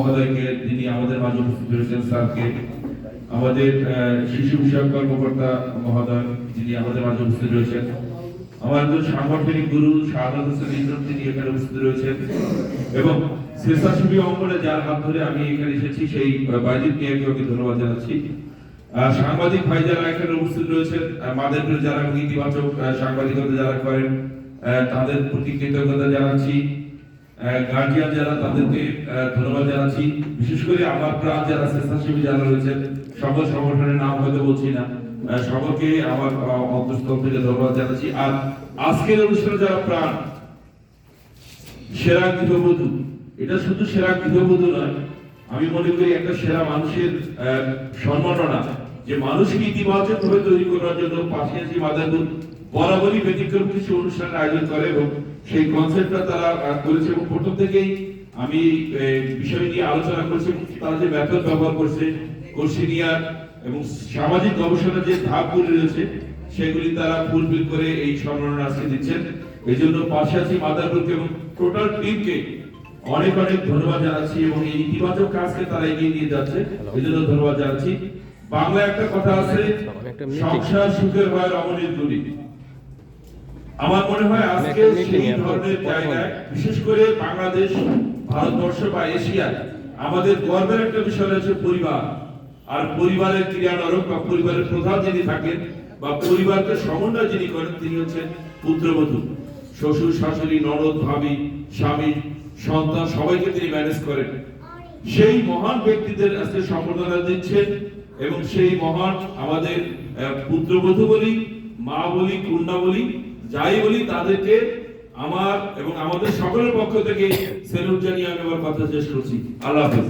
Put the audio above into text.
মহোদয়কে যিনি আমাদের মাঝে স্যারকে আমাদের শিশু বিষয়ক কর্মকর্তা মহোদয় যিনি আমাদের মাঝে উপস্থিত রয়েছেন আমাদের সাংগঠনিক গুরু শাহাদ হোসেন ইন্দ্র তিনি এখানে উপস্থিত রয়েছেন এবং স্বেচ্ছাসেবী অঙ্গনে যার হাত ধরে আমি এখানে এসেছি সেই বাইজিৎ মিয়াকে ধন্যবাদ জানাচ্ছি। সাংবাদিক ভাই এখানে উপস্থিত রয়েছেন আহ, যারা ইতিবাচক সাংবাদিকতা যারা করেন তাদের প্রতি কৃতজ্ঞতা জানাচ্ছি। গার্জিয়ান যারা, তাদেরকে ধন্যবাদ জানাচ্ছি। বিশেষ করে আমার প্রাণ যারা স্বেচ্ছাসেবী যারা রয়েছেন সকল সংগঠনের নাম হয়তো বলছি না সকলকে আমার অন্তঃস্থল থেকে ধন্যবাদ জানাচ্ছি। আর আজকের অনুষ্ঠানে যারা প্রাণ, সেরা গৃহবধূ, এটা শুধু সেরা গৃহবধূ নয়, আমি মনে করি একটা সেরা মানুষের সম্মাননা, যে মানুষকে ইতিবাচক ভাবে তৈরি করার জন্য পাশে আছি মাদারপুর। বরাবরই ব্যতিক্রম কিছু অনুষ্ঠানের আয়োজন করে এবং সেই কনসেপ্টটা তারা করেছে এবং প্রথম থেকেই আমি বিষয় নিয়ে আলোচনা করছি তারা যে মেথড ব্যবহার করছে কোর্সিনিয়ার এবং সামাজিক গবেষণার যে ধাপগুলি রয়েছে সেগুলি তারা ফুলফিল করে এই সম্মাননা আজকে দিচ্ছেন। এই জন্য পাশে আছি মাদারপুরকে এবং টোটাল টিমকে অনেক অনেক ধন্যবাদ জানাচ্ছি এবং এই ইতিবাচক কাজকে তারা এগিয়ে নিয়ে যাচ্ছে। এই জন্য ধন্যবাদ জানাচ্ছি। বাংলা একটা কথা আছে সংসার সুখের হয় রমণীর গুলি আমার মনে হয় আজকে সেই ধরনের জায়গায় বিশেষ করে বাংলাদেশ ভারতবর্ষ বা এশিয়ায় আমাদের গর্বের একটা বিষয় রয়েছে পরিবার। আর পরিবারের ক্রিয়ানরক বা পরিবারের প্রধান যিনি থাকেন বা পরিবারকে সমন্বয় যিনি করেন তিনি হচ্ছেন পুত্রবধূ। শ্বশুর শাশুড়ি ননদ ভাবি স্বামী সন্তান সবাইকে তিনি ম্যানেজ করেন। সেই মহান ব্যক্তিদের আজকে সম্বর্ধনা দিচ্ছেন এবং সেই মহান আমাদের পুত্রবধূ বলি মা বলি কন্যা বলি যাই বলি তাদেরকে আমার এবং আমাদের সকলের পক্ষ থেকে সেলুট জানিয়ে আমি আমার কথা শেষ করছি। আল্লাহ হাফেজ।